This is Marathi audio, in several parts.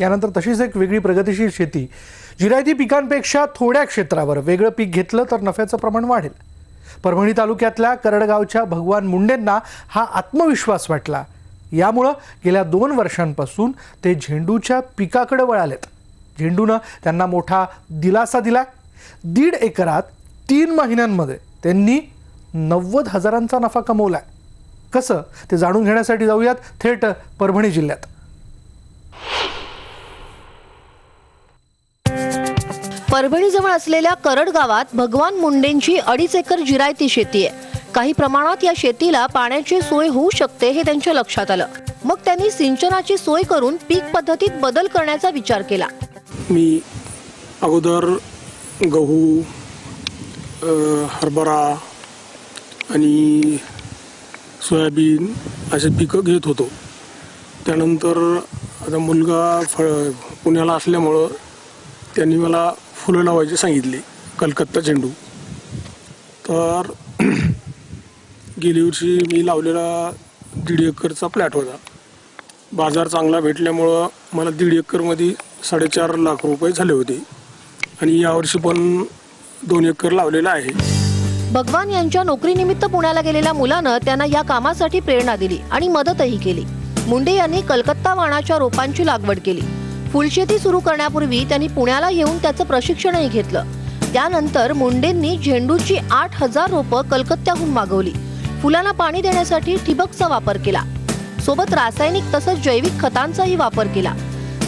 यानंतर तशीच एक वेगळी प्रगतीशील शेती. जिरायती पिकांपेक्षा थोड्या क्षेत्रावर वेगळं पीक घेतलं तर नफ्याचं प्रमाण वाढेल. परभणी तालुक्यातल्या करडगावच्या भगवान मुंडेंना हा आत्मविश्वास वाटला. यामुळं गेल्या दोन वर्षांपासून ते झेंडूच्या पिकाकडे वळालेत. झेंडूनं त्यांना मोठा दिलासा दिला दीड एकरात तीन महिन्यांमध्ये त्यांनी नव्वद हजारांचा नफा कमवलाय. कसं? ते जाणून घेण्यासाठी जाऊयात थेट परभणी जिल्ह्यात. परभणीजवळ असलेल्या करड गावात भगवान मुंडेंची अडीच एकर जिरायती शेती आहे. काही प्रमाणात या शेतीला पाण्याची सोय होऊ शकते हे त्यांच्या लक्षात आलं. मग त्यांनी सिंचनाची सोय करून पीक पद्धतीत बदल करण्याचा विचार केला. मी अगोदर गहू हरभरा आणि सोयाबीन असे पिकं घेत होतो. त्यानंतर आता मुलगा फळ पुण्याला असल्यामुळं त्यांनी मला फुलं लावायचे सांगितले कलकत्ता झेंडू. तर गेली वर्षी मी लावलेला दीड एकरचा प्लॅट होता. बाजार चांगला भेटल्यामुळं मला दीड एकरमध्ये साडेचार लाख रुपये झाले होते. आणि यावर्षी पण दोन एकर लावलेला आहे. भगवान यांच्या नोकरीनिमित्त पुण्याला गेलेल्या मुलानं त्यांना या कामासाठी प्रेरणा दिली आणि मदतही केली. मुंडे यांनी कलकत्ता वाणाच्या रोपांची लागवड केली. फुलशेती सुरू करण्यापूर्वी त्यांनी पुण्याला येऊन त्याचं प्रशिक्षणही घेतलं. त्यानंतर मुंडेंनी झेंडूची आठ हजार रोपं कलकत्त्याहून मागवली. फुलांना पाणी देण्यासाठी ठिबकचा वापर केला. सोबत रासायनिक तसंच जैविक खतांचाही वापर केला.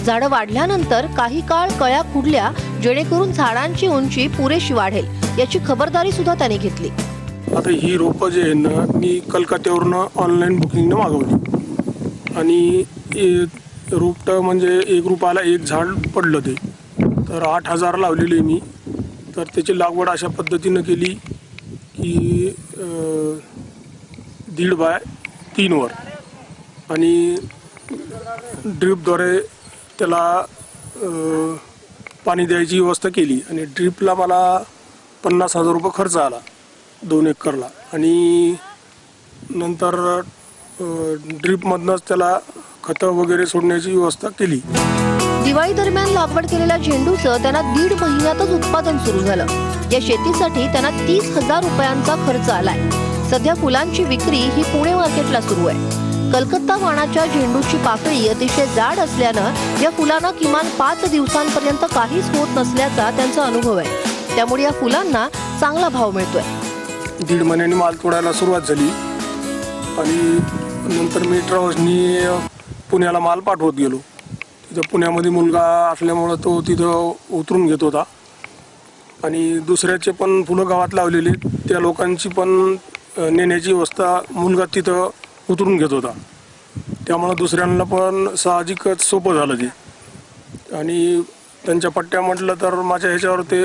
झाडं वाढल्यानंतर काही काळ कळ्या खुडल्या जेणेकरून झाडांची उंची पुरेशी वाढेल याची खबरदारी सुद्धा त्याने घेतली. आता ही रोपं जे आहे ना मी कलकत्त्यावरून ऑनलाईन बुकिंगनं मागवली. आणि रोपटं म्हणजे एक रुपयाला एक झाड पडलं ते. तर आठ हजार लावलेले मी. तर त्याची लागवड अशा पद्धतीनं केली की दीड बाय तीनवर आणि ड्रीपद्वारे त्याला पाणी द्यायची व्यवस्था केली. आणि ड्रीपला मला पन्नास हजार रुपये खर्च आला दोन एकरला. आणि नंतर ड्रीपमधनंच त्याला खतं वगैरे सोडण्याची व्यवस्था केली. दिवाळी दरम्यान लागवड केलेल्या झेंडूचं त्यांना दीड महिन्यातच उत्पादन सुरू झालं. या शेतीसाठी त्यांना तीस हजार रुपयांचा खर्च आलाय. सध्या फुलांची विक्री ही पुणे मार्केटला सुरू आहे. कलकत्ता वाणाच्या झेंडूची पाकळी अतिशय जाड असल्यानं या फुलांना किमान पाच दिवसांपर्यंत काहीच होत नसल्याचा त्यांचा अनुभव आहे. त्यामुळे या फुलांना चांगला भाव मिळतोय. दीड महिन्यानी माल तोडायला सुरुवात झाली. आणि नंतर मी ट्रॅव्हल्सनी पुण्याला माल पाठवत गेलो. तिथं पुण्यामध्ये मुलगा असल्यामुळं तो तिथं उतरून घेत होता. आणि दुसऱ्याचे पण फुलं गावात लावलेली त्या लोकांची पण नेण्याची व्यवस्था मुलगा तिथं उतरून घेत होता. त्यामुळं दुसऱ्यांना पण साहजिकच सोपं झालं ते. आणि त्यांच्या पट्ट्या म्हटलं तर माझ्या ह्याच्यावर ते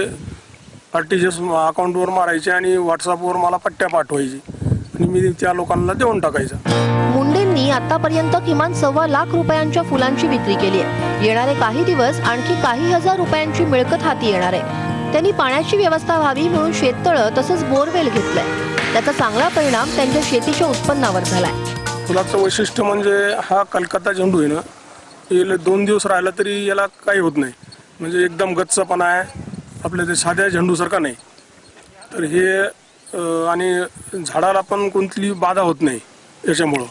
आर टी जी एस अकाउंटवर मारायचे आणि व्हॉट्सअपवर मला पट्ट्या पाठवायची. आणि मी त्या लोकांना देऊन टाकायचं. यांनी आतापर्यंत किमान सव्वा लाख रुपयांच्या फुलांची विक्री केली आहे. येणारे काही दिवस आणखी काही हजार रुपयांची मिळकत हाती येणार आहे. त्यांनी पाण्याची व्यवस्था व्हावी म्हणून शेततळं तसंच बोरवेल घेतलंय. त्याचा चांगला परिणाम त्यांच्या शेतीच्या उत्पन्नावर झालाय. फुलाचं वैशिष्ट्य म्हणजे हा कलकत्ता झेंडू आहे ना याला दोन दिवस राहिला तरी याला काही होत नाही. म्हणजे एकदम गच्चपणा आहे. आपल्या ते साध्या झेंडूसारखा नाही. तर हे आणि झाडाला पण कोणती बाधा होत नाही याच्यामुळं.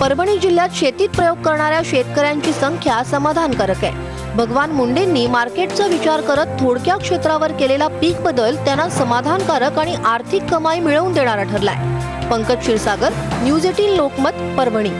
परभणी जिल्ह्यात शेतीत प्रयोग करणाऱ्या शेतकऱ्यांची संख्या समाधानकारक आहे. भगवान मुंडेंनी मार्केटचा विचार करत थोडक्या क्षेत्रावर केलेला पीक बदल त्यांना समाधानकारक आणि आर्थिक कमाई मिळवून देणारा ठरलाय. Pankaj Kshirsagar news eighteen Lokmat Parbhani.